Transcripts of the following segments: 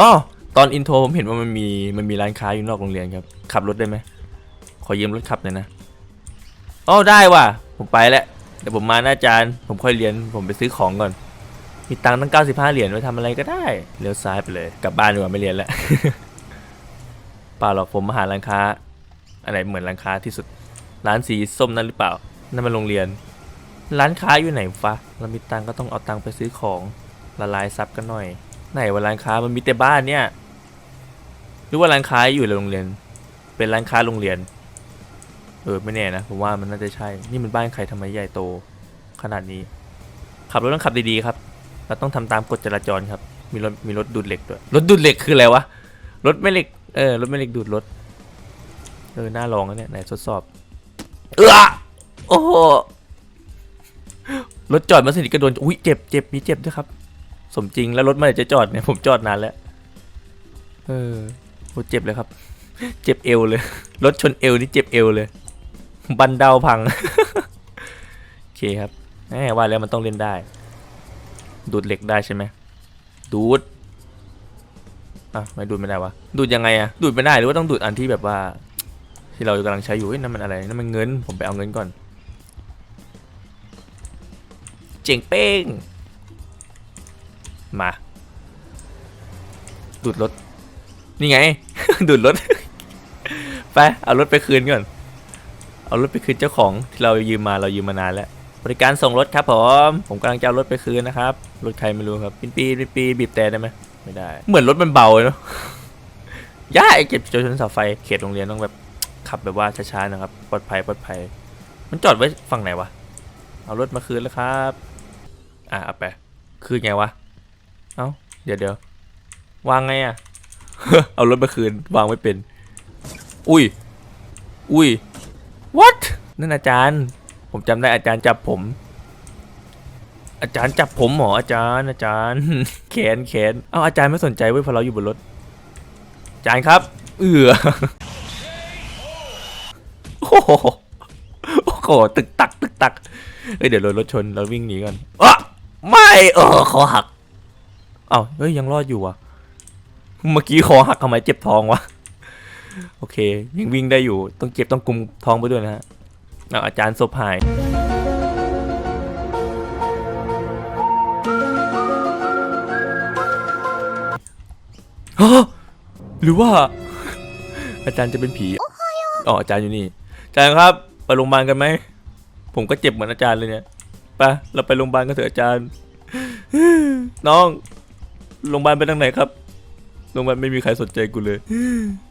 อ๋อตอนอินโทรผมเห็นว่ามันมีมันมีร้านค้าอยู่นอกโรงเรียนครับ ขับรถได้ไหมขอยืมรถขับหน่อยนะอ๋อได้ว่ะ ผมไปแล้วเดี๋ยวผมมาหน้าอาจารย์ผมค่อยเรียนผมไปซื้อของก่อน มีตังค์ตั้ง 95 เหรียญไว้ทำอะไรก็ได้เลี้ยวซ้ายไปเลยกลับบ้านดีกว่าไม่เรียนแล้วเปล่าหรอกผมมาหาร้านค้าอะไรเหมือนร้านค้าที่สุดร้านสีส้มนั่นหรือเปล่านั่นมันโรงเรียน ร้านค้าอยู่ไหนฟะเรามีตังค์ก็ต้องเอาตังค์ไปซื้อของละลายซับกันหน่อย ไหนว่าร้านค้ามันมีแต่บ้านเนี่ยหรือว่าร้านค้าอยู่ในโรงเรียน เป็นร้านค้าโรงเรียน เออไม่แน่นะผมว่ามันน่าจะใช่ นี่มันบ้านใครทำไมใหญ่โต ขนาดนี้ ขับรถต้องขับดีๆครับ เราต้องทำตามกฎจราจรครับ มีรถมีรถดูดเหล็กด้วย รถดูดเหล็กคืออะไรวะ รถแม่เหล็ก เออรถแม่เหล็กดูดรถ เออน่าลองนะเนี่ยไหนทดสอบ เออโอ้โหรถจอดมาสนิทก็โดน อุ้ยเจ็บเจ็บมีเจ็บด้วยครับ สมจริงแล้วรถเมื่อไหร่จะจอดเนี่ยผมจอดนานแล้ว เออโหเจ็บเลยครับ เจ็บเอวเลย รถชนเอวนี่เจ็บเอวเลย บันเดาพัง โอเคครับแหมว่าแล้วมันต้องเล่นได้ ดูดเหล็กได้ใช่ไหม ดูด อะไม่ดูดไม่ได้วะ ดูดยังไงอะดูดไม่ได้หรือว่าต้องดูดอันที่แบบว่า ที่เรากำลังใช้อยู่เฮ้ยนั่นมันอะไรนั่นมันเงิน ผมไปเอาเงินก่อน เจ๋งเป้ง มาดูดรถ นี่ไง ดูดรถ ไป เอารถไปคืนก่อน เอารถไปคืนเจ้าของที่เรายืมมาเรายืมมานานแล้ว บริการส่งรถครับผม ผมกำลังจะเอารถไปคืนนะครับ รถใครไม่รู้ครับปีนปีนปีบีบแต่ได้ไหมไม่ได้ เหมือนรถมันเบาเลยเนาะย่าไอเก็บจนชนเสาไฟ เขตโรงเรียนต้องแบบขับแบบว่าช้าๆนะครับ ปลอดภัยปลอดภัย มันจอดไว้ฝั่งไหนวะ เอารถมาคืนแล้วครับ อะเอาไป คืนไงวะ เอ้า เดี๋ยวเดี๋ยววางไงอะเอารถมาคืน วางไม่เป็น อุ้ย อุ้ย what นั่นอาจารย์ ผมจำได้อาจารย์จับผม อาจารย์จับผมเหรออาจารย์ อาจารย์ แขนแขนเอาอาจารย์ไม่สนใจเว้ยพราะเราอยู่บนรถ อาจารย์ครับ เอือโอ้โหโอ้โหตึกตักตึกตักเอ้ยเดี๋ยวโดนรถชนเราวิ่งหนีก่อนอะไม่เออคอหัก เอ้าเฮ้ยยังรอดอยู่วะเมื่อกี้คอหักทำไมเจ็บท้องวะ โอเค ยังวิ่งได้อยู่ ต้องเจ็บต้องกุมท้องไปด้วยนะฮะเอาอาจารย์ศพหายฮะหรือว่า อาจารย์จะเป็นผี อ๋ออาจารย์อยู่นี่ อาจารย์ครับ ไปโรงพยาบาลกันไหม ผมก็เจ็บเหมือนอาจารย์เลยเนี่ย ไป เราไปโรงพยาบาลกันเถอะอาจารย์ น้อง โรงพยาบาลไปทางไหนครับ โรงพยาบาลไม่มีใครสนใจกูเลย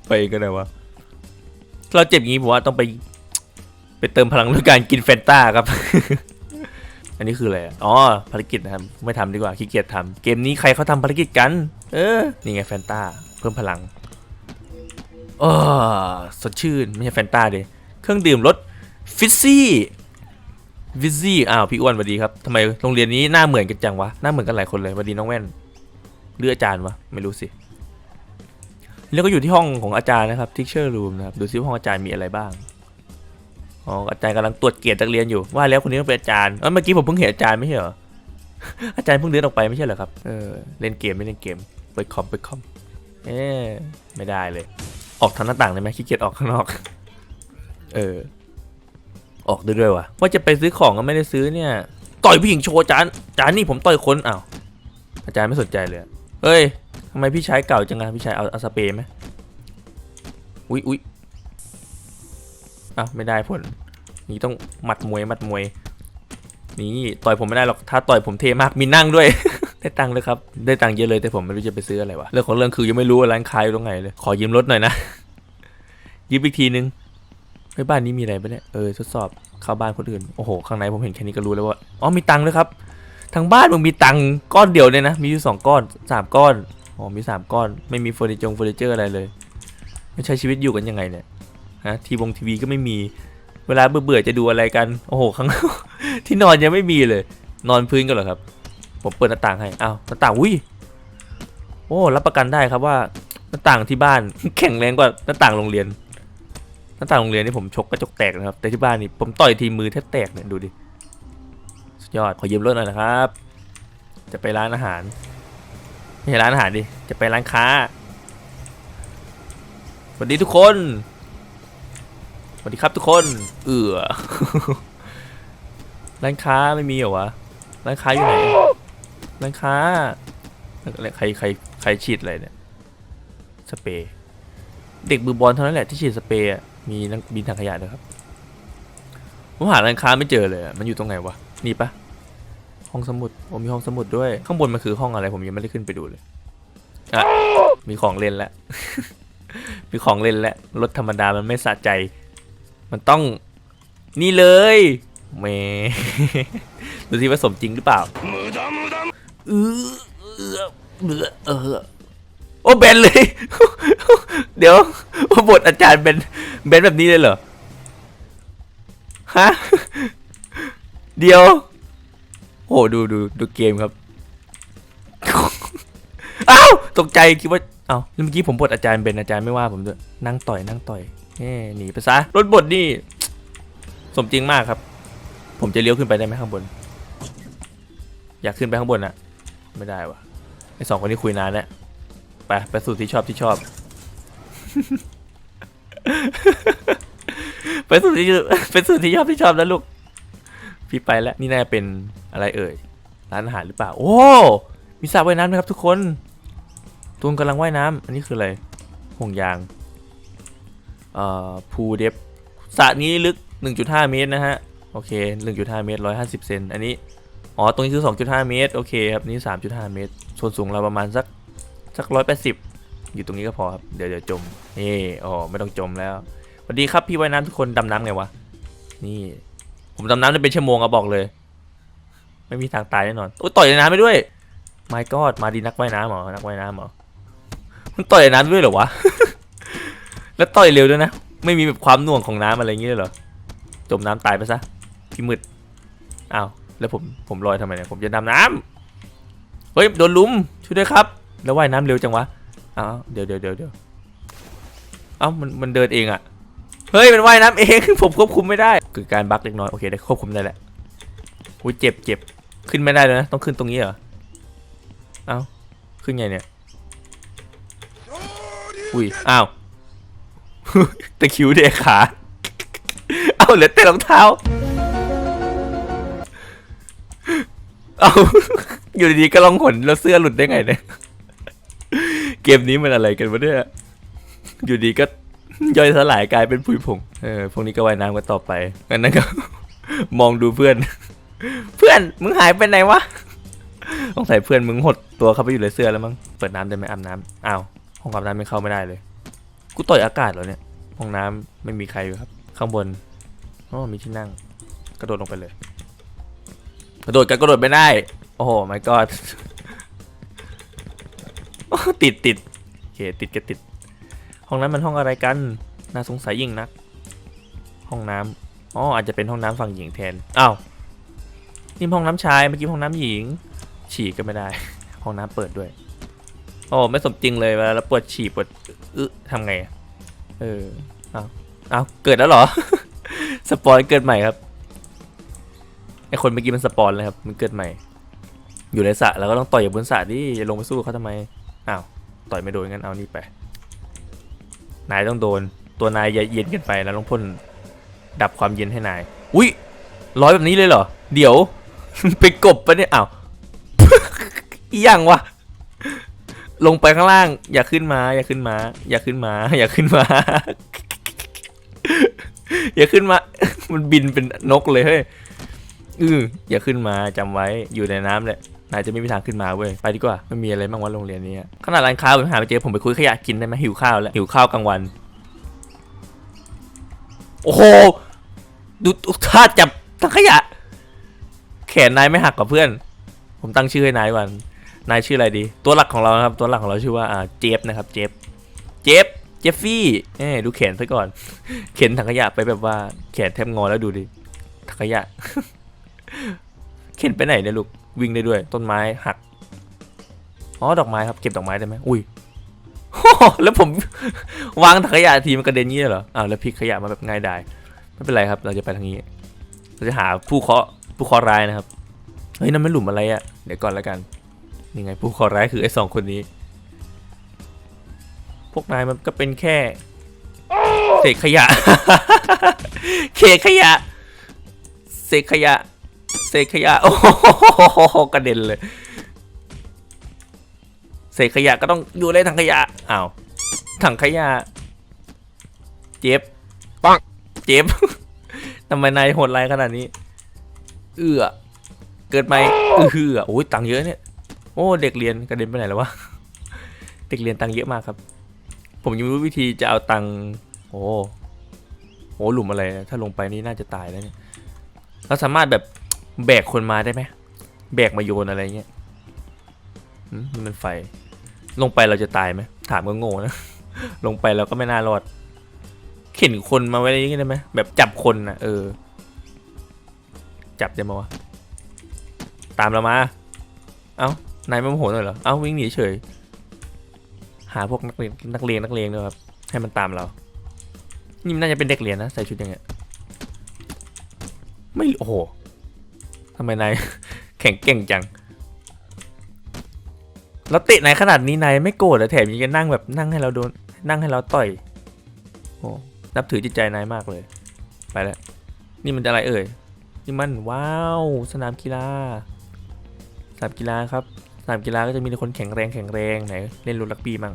ไปเองก็ได้วะ เราเจ็บอย่างนี้ผมว่าต้องไป ไปเติมพลังด้วยการกินแฟนต้าครับ อันนี้คืออะไรอะอ๋อ ภารกิจนะครับ ไม่ทำดีกว่า ขี้เกียจทำเกมนี้ใครเขาทำภารกิจกัน เออ นี่ไงแฟนต้า เพิ่มพลังเออสดชื่น ไม่ใช่แฟนต้าดิเครื่องดื่มรสฟิซซี่วิซซี่ อ้าว พี่อ้วนสวัสดีครับ ทำไมโรงเรียนนี้หน้าเหมือนกันจังวะ หน้าเหมือนกันหลายคนเลยสวัสดีน้องแว่น หรืออาจารย์วะไม่รู้สิแล้วก็อยู่ที่ห้องของอาจารย์นะครับ teacher room นะครับดูซิห้องอาจารย์มีอะไรบ้างอ๋ออาจารย์กำลังตรวจเกียรตินักเรียนอยู่ว่าแล้วคนนี้ต้องเป็นอาจารย์เอ้ยเมื่อกี้ผมเพิ่งเห็นอาจารย์ไม่ใช่เหรออาจารย์เพิ่งเดินออกไปไม่ใช่เหรอครับเออเล่นเกมไม่เล่นเกมเปิดคอมเปิดคอมเอ๊ไม่ได้เลย ออกทางหน้าต่างได้ไหมขี้เกียจออกข้างนอก เออ ออกด้วยด้วยวะว่าจะไปซื้อของก็ไม่ได้ซื้อเนี่ย ต่อยผู้หญิงโชว์อาจารย์อาจารย์นี่ผมต่อยคนอ้าวอาจารย์ไม่สนใจเลย เฮ้ยทำไมพี่ใชายเก่าจังอะพี่ใชายเอาเอาสเปรย์ไหมอุ๊ยอุ๊ยอ้าวไม่ได้ผล นี่ต้องหมัดมวยหมัดมวย นี่ต่อยผมไม่ได้หรอก ถ้าต่อยผมเทมาก มีนั่งด้วย ได้ตังค์เลยครับ ได้ตังค์เยอะเลย แต่ผมไม่รู้จะไปซื้ออะไรวะ เรื่องของเรื่องคือยังไม่รู้ว่าร้านค้าอยู่ตรงไหนเลย ขอยืมรถหน่อยนะ ยืมอีกทีนึงเฮ้ยบ้านนี้มีอะไรปะเนี่ย เออทดสอบเข้าบ้านคนอื่น โอ้โห ข้างในผมเห็นแค่นี้ก็รู้แล้วว่า อ๋อมีตังค์ด้วยครับ ทางบ้านมึงมีตังค์ก้อนเดียวเลยนะ มีอยู่สองก้อนสามก้อนอ๋อมีสามก้อน ไม่มีเฟอร์นิเจอร์เฟอร์นิเจอร์อะไรเลยไม่ใช้ชีวิตอยู่กันยังไงเนี่ยฮะทีวงทีวีก็ไม่มี เวลาเบื่อๆจะดูอะไรกัน โอ้โหข้างที่นอนยังไม่มีเลย นอนพื้นกันเหรอครับ ผมเปิดหน้าต่างให้อ้าวหน้าต่างอุ้ยโอ้รับประกันได้ครับว่าหน้าต่างที่บ้านแข็งแรงกว่าหน้าต่างโรงเรียนหน้าต่างโรงเรียนนี่ผมชกกระจกแตกนะครับแต่ที่บ้านนี่ผมต่อยทีมือแทบแตกเนี่ยดูดิ ยอด ขอยืมรถหน่อยนะครับ จะไปร้านอาหาร ไม่ใช่ร้านอาหารดิ จะไปร้านค้า สวัสดีทุกคน สวัสดีครับทุกคน เอือร้านค้าไม่มีเหรอวะ ร้านค้าอยู่ไหน ร้านค้า ใครใครใครฉีดอะไรเนี่ย สเปรย์เด็กมือบอลเท่านั้นแหละที่ฉีดสเปรย์มีนักบินทางขยะด้วยครับผมหาร้านค้าไม่เจอเลย มันอยู่ตรงไหนวะ นี่ปะ ห้องสมุดผมมีห้องสมุดด้วย ข้างบนมันคือห้องอะไรผมยังไม่ได้ขึ้นไปดูเลยอะมีของเล่นแล้ว มีของเล่นแล้วรถธรรมดามันไม่สะใจ มันต้องนี่เลยเมดูสิว่าสมจริงหรือเปล่าเออเออเออเออโอ้เบนเลย เดี๋ยวบทอาจารย์เบนเบนแบบนี้เลยเหรอฮะเดี๋ยว อ้ดูดูดูเกมครับ เอ้าตกใจคิดว่า เอ้าเมื่อกี้ผมบทอาจารย์เบนอาจารย์ไม่ว่าผมด้วยนั่งต่อยนั่งต่อยเฮ้หนีไปซะรถบทนี่สมจริงมากครับ ผมจะเลี้ยวขึ้นไปได้ไหมข้างบน อยากขึ้นไปข้างบนอะไม่ได้วะไอสองคนนี้คุยนานแล้วไปไปสู่ที่ชอบที่ชอบ ไปสู่ที่ไปสู่ที่ชอบที่ชอบแล้วลูก พี่ไปแล้วนี่น่าจะเป็น อะไรเอ่ย ร้านอาหารหรือเปล่า โอ้ มีสระว่ายน้ำนะครับทุกคน ตูนกำลังว่ายน้ำ อันนี้คืออะไร ห่วงยาง เอ่อ พูเดฟสระนี้ลึก 1.5 เมตรนะฮะ โอเค 1.5 เมตร 150 เซน อันนี้ อ๋อ ตรงนี้คือ 2.5 เมตร โอเคครับ นี่ 3.5 เมตร ส่วนสูงเราประมาณสัก สัก 180 อยู่ตรงนี้ก็พอครับ เดี๋ยวเดี๋ยวจม นี่อ๋อไม่ต้องจมแล้วสวัสดีครับพี่ว่ายน้ำทุกคนดำน้ำไงวะ นี่ ผมดำน้ำได้เป็นชั่วโมงอะบอกเลย ไม่มีทางตายแน่นอนโอ้ยต่อยในน้ำไปด้วยไม่กอดมาดีนักว่ายน้ำเหรอนักว่ายน้ำเหรอมันต่อยในน้ำด้วยเหรอวะ แล้วต่อยเร็วด้วยนะ ไม่มีแบบความหน่วงของน้ำอะไรอย่างเงี้เลยเหรอ จมน้ำตายไปซะ พี่มืด อ้าว แล้วผม ผมลอยทำไมเนี่ย ผมจะดำน้ำเฮ้ย โดนลุม ช่วยด้วยครับ แล้วว่ายน้ำเร็วจังวะ อ้าว เดี๋ยวเดี๋ยวเดี๋ยวเดี๋ยวเอ้า มัน มันเดินเองอะเฮ้ย มันว่ายน้ำเอง ผมควบคุมไม่ได้ คือการบั๊กเล็กน้อย โอเค ได้ควบคุมได้แหละ อุ้ยเจ็บเจ็บขึ้นไม่ได้เลยนะต้องขึ้นตรงนี้เหรอ เอ้าขึ้นไงเนี่ย อุ้ยอ้าวตะคิวเดขาเอาเหลือแต่รองเท้า เอาอยู่ดีๆก็ลองหนแล้วเสื้อหลุดได้ไงเนี่ยเกมนี้มันอะไรกันวะเนี่ยอยู่ดีก็ย่อยสลายกลายเป็นผุยผงเออพวกนี้ก็ว่ายน้ำกันต่อไปงั้นนั้นก็มองดูเพื่อน เพื่อนมึงหายไปไหนวะสงสัยเพื่อนมึงหดตัวเข้าไปอยู่ในเสื้อแล้วมั้งเปิดน้ำได้ไหมอาบน้ำอ้าวห้องอาบน้ำไม่เข้าไม่ได้เลย กูต่อยอากาศเหรอเนี่ยห้องน้ำไม่มีใครอยู่ครับ ข้างบนอ๋อมีที่นั่ง กระโดดลงไปเลย กระโดดกันกระโดดไม่ได้ โอ้โห my god โอ้ติดติดโอเคติดก็ติด ห้องนั้นมันห้องอะไรกัน น่าสงสัยยิ่งนัก ห้องน้ำอ๋ออาจจะเป็นห้องน้ำฝั่งหญิงแทน อ้าว นี่ห้องน้ำชาย เมื่อกี้ห้องน้ำหญิง ฉี่ก็ไม่ได้ ห้องน้ำเปิดด้วย โอ้ไม่สมจริงเลยเวลาเราปวดฉี่ปวดอึทำไง เออ เอาเอาเกิดแล้วเหรอ สปอยเกิดใหม่ครับ ไอคนเมื่อกี้มันสปอนเลยครับ มันเกิดใหม่ อยู่ในสระแล้วก็ต้องต่อยอยู่บนสระดิอย่าลงไปสู้เขาทำไม อ้าว ต่อยไม่โดนงั้นเอานี่ไป นายต้องโดน ตัวนายเย็นกันไปแล้วต้องพ่นดับความเย็นให้นาย อุ้ยร้อยแบบนี้เลยเหรอ เดี๋ยว เป็นกบปะเนี่ยอ้าวยังวะลงไปข้างล่าง อย่าขึ้นมา อย่าขึ้นมา อย่าขึ้นมา อย่าขึ้นมา อย่าขึ้นมา มันบินเป็นนกเลยเฮ้ยอืออย่าขึ้นมาจำไว้อยู่ในน้ำแหละนายจะไม่มีทางขึ้นมาเว้ยไปดีกว่าไม่มีอะไรบ้างวะโรงเรียนนี้ขนาดร้านค้าผมหาไม่เจอผมไปคุยขยะกินได้ไหมหิวข้าวแล้วหิวข้าวกลางวัน โอ้โหดูท่าจับทั้งขยะ ขนนายไม่หักกับเพื่อน ผมตั้งชื่อให้นายก่อนนายชื่ออะไรดี ตัวหลักของเราครับ ตัวหลักของเราชื่อว่าอ่าเจฟนะครับ เจฟ เจฟ เจฟฟี่เอ้ดูแขนซะก่อน เข็นถังขยะไปแบบว่าแขนแทบงอแล้วดูดิถังขยะ เข็นไปไหนเนี่ยลูก วิ่งได้ด้วย ต้นไม้หัก อ๋อ ดอกไม้ครับ เก็บดอกไม้ได้ไหมอุ้ยแล้วผมวางถังขยะทีมันกระเด็นงี้เหรอ อ้าวแล้วพลิกขยะมาแบบง่ายดาย ไม่เป็นไรครับ เราจะไปทางนี้ เราจะหาผู้เคาะ ผู้เคราะห์ร้ายนะครับ เฮ้ยนั่นมันหลุมอะไรอะเดี๋ยวก่อนแล้วกัน ยังไงผู้ขอร้ายคือไอ้สองคนนี้ พวกนายมันก็เป็นแค่เศษขยะ เขตขยะ เศษขยะ เศษขยะ โอ้โหกระเด็นเลย เศษขยะก็ต้องอยู่ในถังขยะ อ้าว ถังขยะ เจ็บปังเจ็บทำไมนายโหดร้ายขนาดนี้ เอื้อเกิดไหมเอื้อโอ้ยตังค์เยอะเนี่ยโอ้เด็กเรียนกระเด็นไปไหนแล้ววะเด็กเรียนตังค์เยอะมากครับ ผมยังไม่รู้วิธีจะเอาตังค์โอ้โหหลุมอะไรถ้าลงไปนี่น่าจะตายแล้วเนี่ยเราสามารถแบบแบกคนมาได้ไหมแบกมาโยนอะไรเงี้ยหืมนี่มันไฟ ลงไปเราจะตายไหมถามก็โง่นะ ลงไปเราก็ไม่น่ารอด เข็นคนมาไว้อย่างงี้ได้ไหมแบบจับคนนะเออ จับได้ไหมวะ ตามเรามา เอ้านายไม่โมโหหน่อยเหรอ เอ้าวิ่งหนีเฉย หาพวกนักเรียนนักเรียนนักเรียนด้วยครับ ให้มันตามเรา นี่น่าจะเป็นเด็กเรียนนะใส่ชุดอย่างเงี้ย ไม่โอ้โหทำไมนายแข่งเก่งจัง แล้วเตะนายขนาดนี้นายไม่โกรธเหรอแถมยังจะนั่งแบบนั่งให้เราโดนนั่งให้เราต่อย โอ้ นับถือจิตใจนายมากเลย ไปแล้ว นี่มันอะไรเอ่ย นี่มันว้าว สนามกีฬา สนามกีฬาครับ สนามกีฬาก็จะมีแต่คนแข็งแรงแข็งแรงไหนเล่นลูกรักบี้มั่ง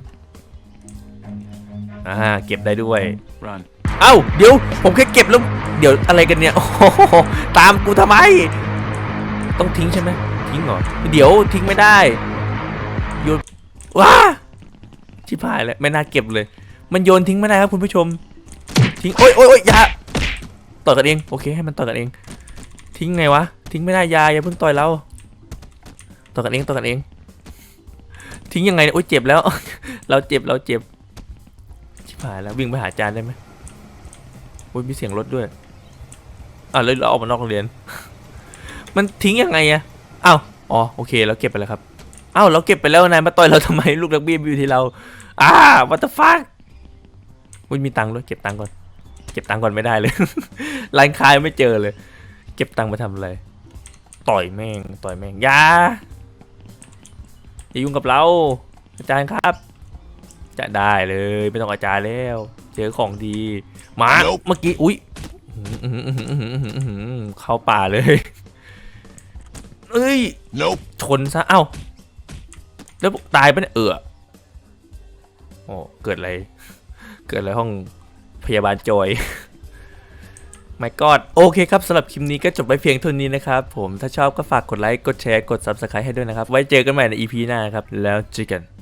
อ่าเก็บได้ด้วย Run. เอ้าเดี๋ยวผมแค่เก็บแล้วเดี๋ยวอะไรกันเนี่ยโอ้โหตามกูทำไม ต้องทิ้งใช่ไหมทิ้งเหรอเดี๋ยวทิ้งไม่ได้โยนว้าชิบหายแล้วไม่น่าเก็บเลย มันโยนทิ้งไม่ได้ครับคุณผู้ชม ทิ้งโอ๊ยโอ๊ยโอ๊ยอย่าต่อยกันเองโอเคให้มันต่อยกันเอง ทิ้งไงวะ ทิ้งไม่ได้ยาอย่าเพิ่งต่อยเราต่อกันเองต่อกันเอง ทิ้งยังไงโอ๊ยเจ็บแล้ว เราเจ็บเราเจ็บชิบหายแล้ววิ่งไปหาจารย์ได้ไหมโอ้ยมีเสียงรถด้วยอะแล้วเราออกมานอกโรงเรียน มันทิ้งยังไงอะอ้าวอ๋อโอเคเราเก็บไปแล้วครับอ้าวเราเก็บไปแล้วนายมาต่อยเราทำไมลูกรักบี้อยู่ที่เราอ่า what the fuck อุ้ยมีตังค์ด้วยเก็บตังค์ก่อน เก็บตังค์ก่อนไม่ได้เลยร้านค้ายไม่เจอเลย เก็บตังค์มาทำอะไร ต่อยแม่ง ต่อยแม่งอยาอย่ายุ่งกับเรา อาจารย์ครับ จะได้เลยไม่ต้องอาจารย์แล้ว เจอของดี มา Nope เมื่อกี้ อุ้ยอื้อหืออื้อหืออื้อหืออื้อหืออื้อหือเข้าป่าเลยเอ้ย Nope. ชนซะ เอ้า แล้วตายปะเนี่ยเออโอ้เกิดอะไร เกิดอะไรห้องพยาบาลจอย ไม่กอดโอเคครับสำหรับคลิปนี้ก็จบไปเพียงเท่านี้นะครับ ผมถ้าชอบก็ฝากกดไลค์ กดแชร์ กด Subscribe ให้ด้วยนะครับ ไว้เจอกันใหม่ใน EP หน้าครับ แล้วเจอกัน